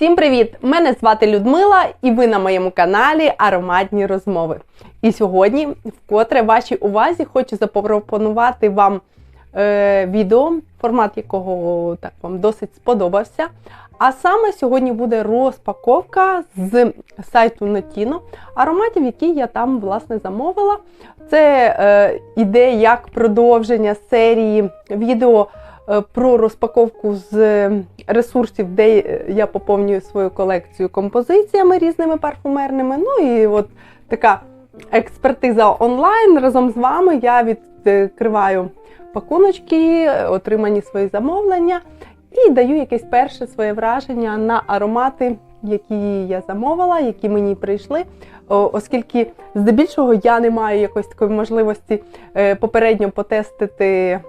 Всім привіт! Мене звати Людмила, і ви на моєму каналі Ароматні розмови. І сьогодні, вкотре вашій увазі, хочу запропонувати вам е, відео, формат якого так вам досить сподобався. А саме сьогодні буде розпаковка з сайту Notino ароматів, які я там власне замовила. Це е, іде як продовження серії відео про розпаковку з ресурсів, де я поповнюю свою колекцію композиціями різними парфумерними. Ну і от така експертиза онлайн. Разом з вами я відкриваю пакуночки, отримані свої замовлення, і даю якесь перше своє враження на аромати, які я замовила, які мені прийшли. Оскільки здебільшого я не маю якоїсь такої можливості е, попередньо потестити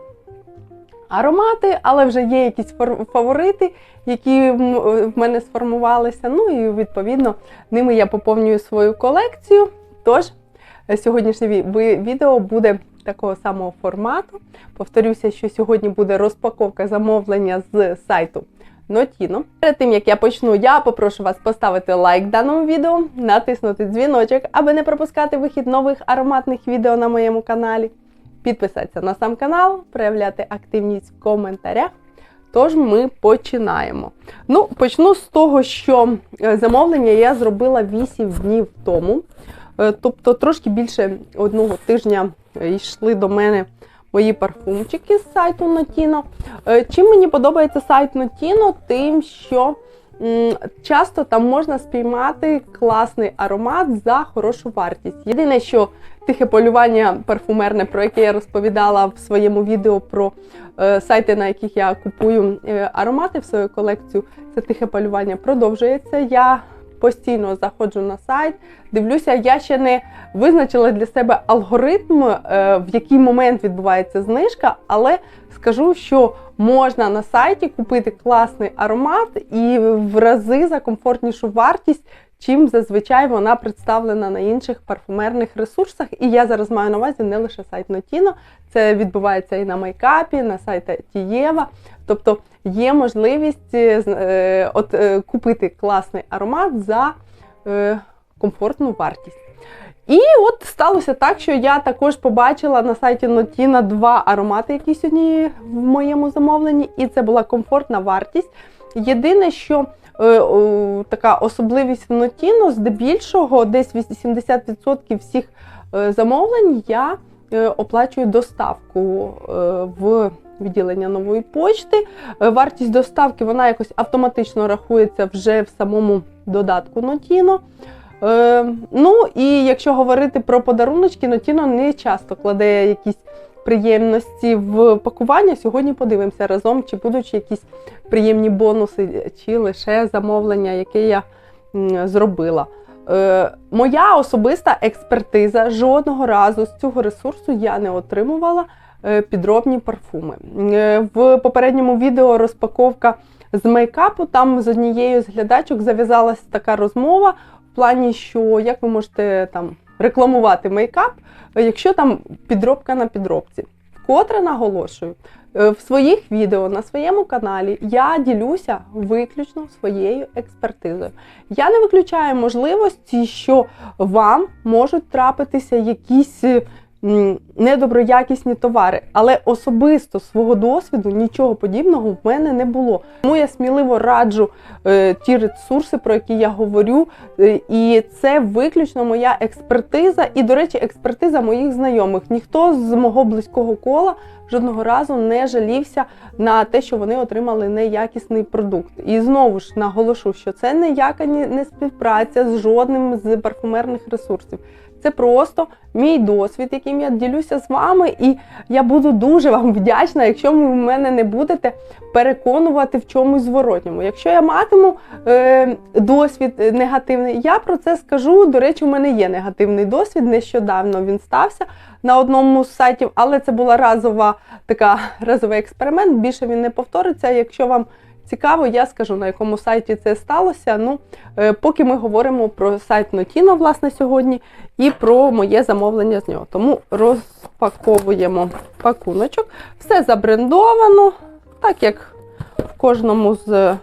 аромати, але вже є якісь фаворити, які в мене сформувалися. Ну і відповідно ними я поповнюю свою колекцію. Тож е, сьогоднішнє відео буде такого самого формату. Повторюся, що сьогодні буде розпаковка замовлення з сайту Notino. Перед тим як я почну, я попрошу вас поставити лайк даному відео, натиснути дзвіночок, аби не пропускати вихід нових ароматних відео на моєму каналі. Підписатися на сам канал, проявляти активність в коментарях. Тож ми починаємо. Ну, почну з того, що е, замовлення я зробила 8 днів тому. Е, Тобто трошки більше одного тижня е, йшли до мене мої парфумчики з сайту Notino. Чим мені подобається сайт Notino? Тим, що часто там можна спіймати класний аромат за хорошу вартість. Єдине, що тихе полювання парфумерне, про яке я розповідала в своєму відео про е, сайти, на яких я купую е, аромати в свою колекцію, це тихе полювання продовжується. Я постійно заходжу на сайт, дивлюся, я ще не визначила для себе алгоритм, е, в який момент відбувається знижка, але скажу, що можна на сайті купити класний аромат і в рази за комфортнішу вартість, чим зазвичай вона представлена на інших парфумерних ресурсах. І я зараз маю на увазі не лише сайт Notino, це відбувається і на майкапі, на сайті Тієва. Тобто є можливість е, е, от, е, купити класний аромат за комфортну вартість. І от сталося так, що я також побачила на сайті Notino два аромати, які сьогодні в моєму замовленні, і це була комфортна вартість. Єдине, що така особливість в Notino, здебільшого, десь 80% всіх е, замовлень я е, оплачую доставку е, в відділення нової почти. Е, Вартість доставки вона якось автоматично рахується вже в самому додатку. Е, ну і якщо говорити про подаруночки, Notino не часто кладе якісь приємності в пакування. Сьогодні подивимося разом, чи будуть якісь приємні бонуси, чи лише замовлення, яке я зробила. Е, моя особиста експертиза жодного разу з цього ресурсу я не отримувала е, підробні парфуми. Е, в попередньому відео розпаковка з мейкапу, там з однією з глядачок зав'язалася така розмова в плані, що як ви можете там рекламувати мейкап, якщо там підробка на підробці. Вкотре наголошую, е, в своїх відео на своєму каналі я ділюся виключно своєю експертизою. Я не виключаю можливості, що вам можуть трапитися якісь е, недоброякісні товари, але особисто свого досвіду нічого подібного в мене не було. Тому я сміливо раджу е, ті ресурси, про які я говорю, е, і це виключно моя експертиза, і, до речі, експертиза моїх знайомих. Ніхто з мого близького кола жодного разу не жалівся на те, що вони отримали неякісний продукт. І знову ж наголошу, що це ніяка ні- не співпраця з жодним з парфумерних ресурсів. Це просто мій досвід, яким я ділюся з вами, і я буду дуже вам вдячна, якщо ви мене не будете переконувати в чомусь зворотньому. Якщо я матиму е, досвід е, негативний, я про це скажу. До речі, у мене є негативний досвід. Нещодавно він стався на одному з сайтів, але це була разова така разовий експеримент. Більше він не повториться. Якщо вам цікаво, я скажу на якому сайті це сталося. Ну, е, поки ми говоримо про сайт Notino, власне, сьогодні, і про моє замовлення з нього. Тому розпаковуємо пакуночок. Все забрендовано, так як в кожному з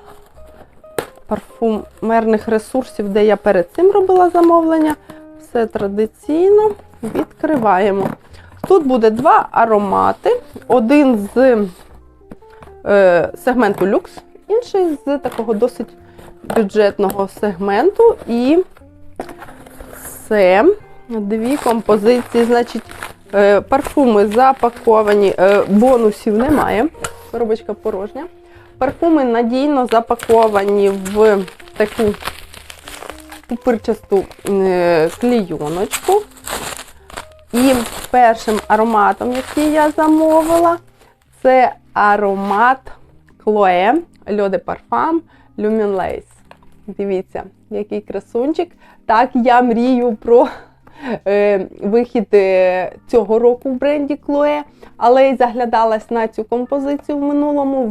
парфумерних ресурсів, де я перед цим робила замовлення. Все традиційно відкриваємо. Тут буде два аромати. Один з е, сегменту люкс, інший з такого досить бюджетного сегменту. І це дві композиції. Значить, е, парфуми запаковані, е, бонусів немає. Коробочка порожня. Парфуми надійно запаковані в таку пупирчасту е, клійоночку. І першим ароматом, який я замовила, це аромат L'Eau de Parfum Lumin Lace. Дивіться, який красунчик. Так, я мрію про е, вихід е, цього року в бренді Chloe, але й заглядалась на цю композицію в минулому.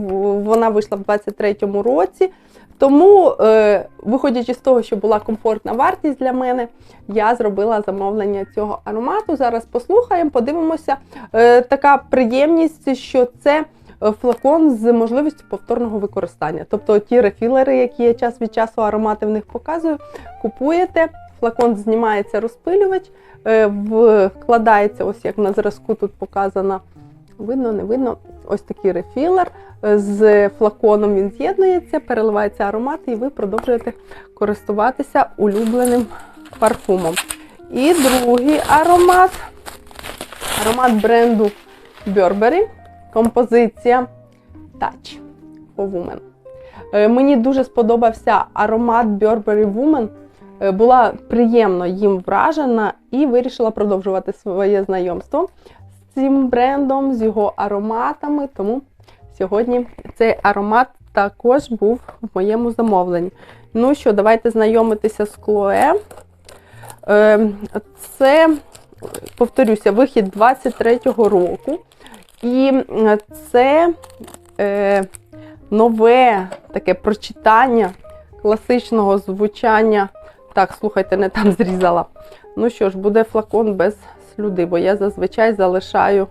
Вона вийшла в 23-му році. Тому, е, виходячи з того, що була комфортна вартість для мене, я зробила замовлення цього аромату. Зараз послухаємо, подивимося. Е, така приємність, що це флакон з можливістю повторного використання. Тобто ті рефілери, які я час від часу аромати в них показую, купуєте. Флакон знімається розпилювач, е, вкладається, ось як на зразку тут показано. Видно, не видно. Ось такий рефілер. Е, З флаконом він з'єднується, переливається аромат, і ви продовжуєте користуватися улюбленим парфумом. І другий аромат аромат бренду Burberry. Композиція Touch for Women. Е, Мені дуже сподобався аромат Burberry Woman. Е, Була приємно їм вражена і вирішила продовжувати своє знайомство з цим брендом, з його ароматами. Тому сьогодні цей аромат також був в моєму замовленні. Ну що, давайте знайомитися з Chloe. Е, Це, повторюся, вихід 23-го року. І е, це е, нове таке прочитання класичного звучання. Так, слухайте, не там зрізала. Ну що ж, буде флакон без слюди, бо я зазвичай залишаю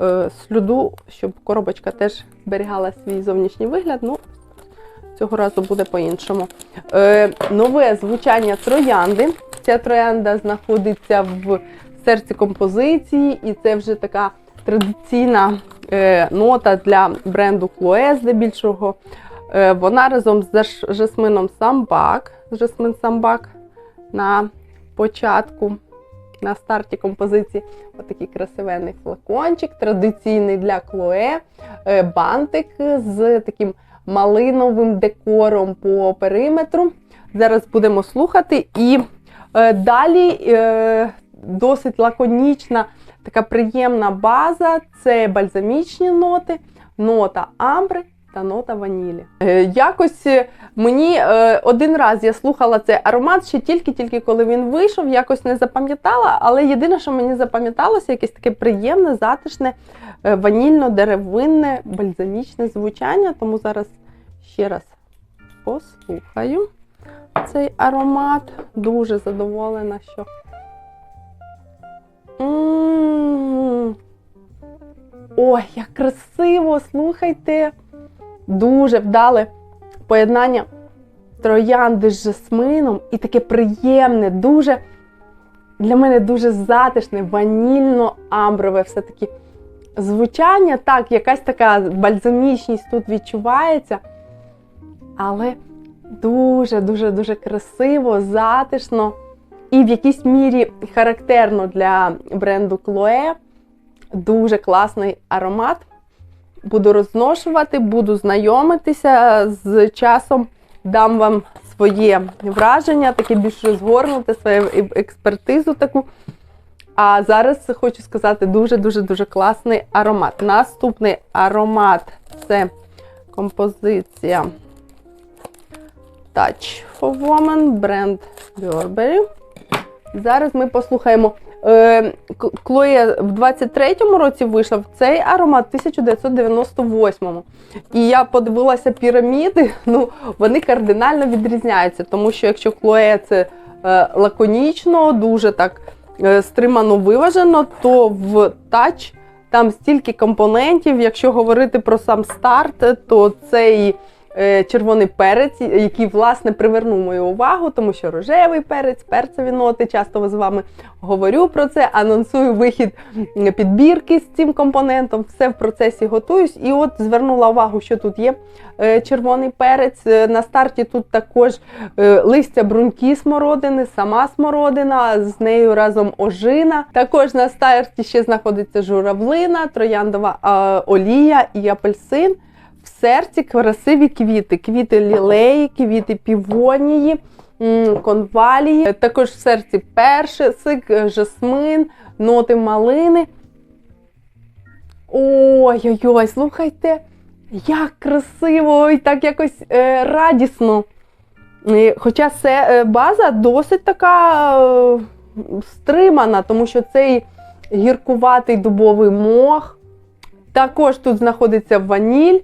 е, слюду, щоб коробочка теж зберігала свій зовнішній вигляд. Ну, цього разу буде по-іншому. Е, нове звучання троянди. Ця троянда знаходиться в серці композиції, і це вже така традиційна е, нота для бренду Chloe, здебільшого. Е, вона разом з жасмином самбак, жасмин самбак на початку, на старті композиції. Отакий красивенний флакончик, традиційний для Chloe, е, бантик з таким малиновим декором по периметру. Зараз будемо слухати. І е, далі досить лаконічна, така приємна база це бальзамічні ноти, нота амбри та нота ванілі. Е, якось е, мені е, один раз я слухала цей аромат ще тільки-тільки коли він вийшов, якось не запам'ятала, але єдине, що мені запам'яталося, якесь таке приємне, затишне, ванільно-деревинне, бальзамічне звучання. Тому зараз ще раз послухаю цей аромат. Дуже задоволена, що. Ой, як красиво! Слухайте! Дуже вдале поєднання троянди з жасмином і таке приємне, дуже для мене дуже затишне, ванільно-амброве все-таки звучання. Так, якась така бальзамічність тут відчувається, але дуже-дуже дуже красиво, затишно і в якійсь мірі характерно для бренду Chloe. Дуже класний аромат. Буду розношувати, буду знайомитися з часом, дам вам своє враження, таке більш розгорнуте, свою експертизу таку. А зараз хочу сказати дуже-дуже дуже класний аромат. Наступний аромат це композиція Touch for Woman, бренд Burberry. Зараз ми послухаємо. Е, Клоє в 23-му році вийшла в цей аромат в 1998-му. І я подивилася піраміди, ну вони кардинально відрізняються, тому що якщо Клоє це е, лаконічно, дуже так е, стримано виважено, то в тач там стільки компонентів. Якщо говорити про сам старт, то це і е, червоний перець, який власне привернув мою увагу, тому що рожевий перець, перцеві ноти. Часто з вами говорю про це, анонсую вихід підбірки з цим компонентом. Все в процесі готуюсь. І от звернула увагу, що тут є е, червоний перець. Е, На старті тут також е, листя бруньки смородини, сама смородина, з нею разом ожина. Також на старті ще знаходиться журавлина, трояндова е, олія і апельсин. В серці красиві квіти, квіти лілеї, квіти півонії, конвалії. Також в серці першисик, е, жасмин, ноти малини. Ой-ой-ой, слухайте, як красиво і так якось е, радісно. Хоча це е, база досить така е, стримана, тому що цей гіркуватий дубовий мох. Також тут знаходиться ваніль,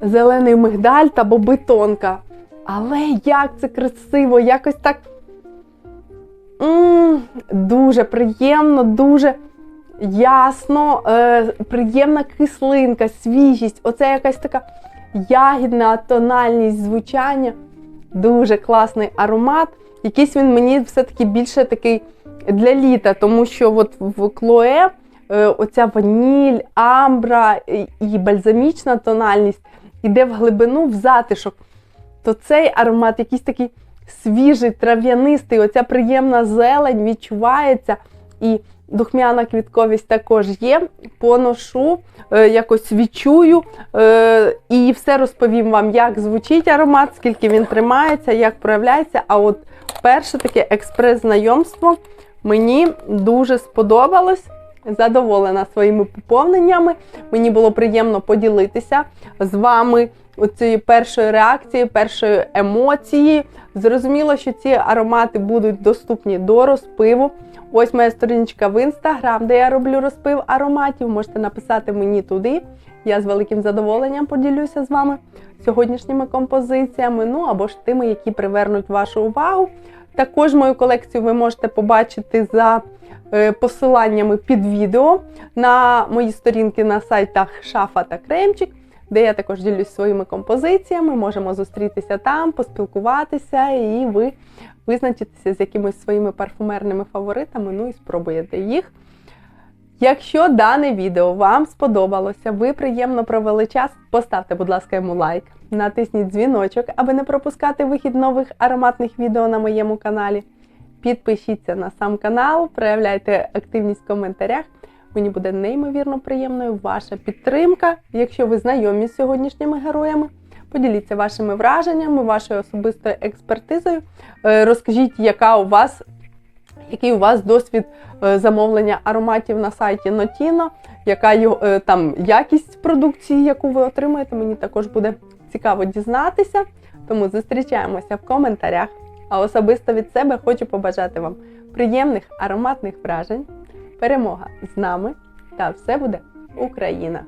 зелений мигдаль та боби тонка. Але як це красиво, якось так м, дуже приємно, дуже ясно, е, приємна кислинка, свіжість. Оце якась така ягідна тональність звучання. Дуже класний аромат. Якийсь він мені все-таки більше такий для літа, тому що от в Клоe е, оця ваніль, амбра і- і бальзамічна тональність іде в глибину, в затишок. То цей аромат якийсь такий свіжий, трав'янистий, оця приємна зелень відчувається. І духмяна квітковість також є. Поношу, е, якось відчую е, і все розповім вам, як звучить аромат, скільки він тримається, як проявляється. А от перше таке експрес-знайомство мені дуже сподобалось. Задоволена своїми поповненнями. Мені було приємно поділитися з вами цією першою реакцією, першою емоцією. Зрозуміло, що ці аромати будуть доступні до розпиву. Ось моя сторіночка в інстаграм, де я роблю розпив ароматів. Можете написати мені туди. Я з великим задоволенням поділюся з вами сьогоднішніми композиціями, ну або ж тими, які привернуть вашу увагу. Також мою колекцію ви можете побачити за е, посиланнями під відео на мої сторінки на сайтах Шафа та Кремчик, де я також ділюсь своїми композиціями. Можемо зустрітися там, поспілкуватися, і ви визначитеся з якимись своїми парфумерними фаворитами, ну і спробуєте їх. Якщо дане відео вам сподобалося, ви приємно провели час, поставте, будь ласка, йому лайк, натисніть дзвіночок, аби не пропускати вихід нових ароматних відео на моєму каналі. Підпишіться на сам канал, проявляйте активність в коментарях. Мені буде неймовірно приємною ваша підтримка. Якщо ви знайомі з сьогоднішніми героями, поділіться вашими враженнями, вашою особистою експертизою. Е, Розкажіть, яка у вас, який у вас досвід е, замовлення ароматів на сайті Notino, яка е, там якість продукції, яку ви отримаєте. Мені також буде цікаво дізнатися. Тому зустрічаємося в коментарях. А особисто від себе хочу побажати вам приємних ароматних вражень, перемога з нами та все буде Україна!